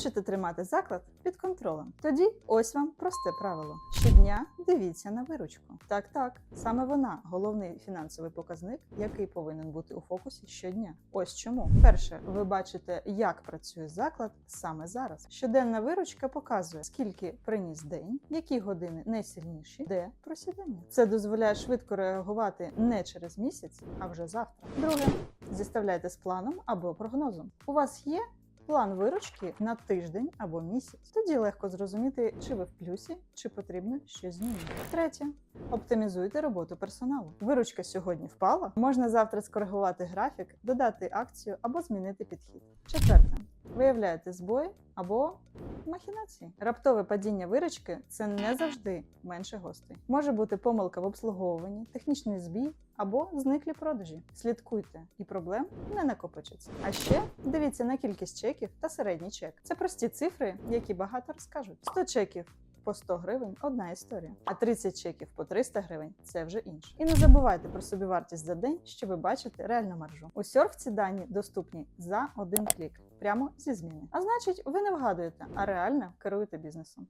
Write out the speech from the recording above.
Хочете тримати заклад під контролем? Тоді ось вам просте правило: щодня дивіться на виручку. Так, так, саме вона головний фінансовий показник, який повинен бути у фокусі щодня. Ось чому. Перше, ви бачите, як працює заклад саме зараз. Щоденна виручка показує, скільки приніс день, які години найсильніші, де просідання. Це дозволяє швидко реагувати не через місяць, а вже завтра. Друге, зіставляйте з планом або прогнозом. У вас є план виручки на тиждень або місяць. Тоді легко зрозуміти, чи ви в плюсі, чи потрібно щось змінити. Третє. Оптимізуйте роботу персоналу. Виручка сьогодні впала. Можна завтра скоригувати графік, додати акцію або змінити підхід. Четверте. Виявляєте збої або махінації. Раптове падіння виручки це не завжди менше гостей. Може бути помилка в обслуговуванні, технічний збій або зниклі продажі. Слідкуйте, і проблем не накопичиться. А ще дивіться на кількість чеків та середній чек. Це прості цифри, які багато розкажуть. 100 чеків. По 100 гривень одна історія, а 30 чеків по 300 гривень це вже інше. І не забувайте про собівартість за день, щоб ви бачите реальну маржу. У Сьорф ці дані доступні за один клік, прямо зі зміни. А значить, ви не вгадуєте, а реально керуєте бізнесом.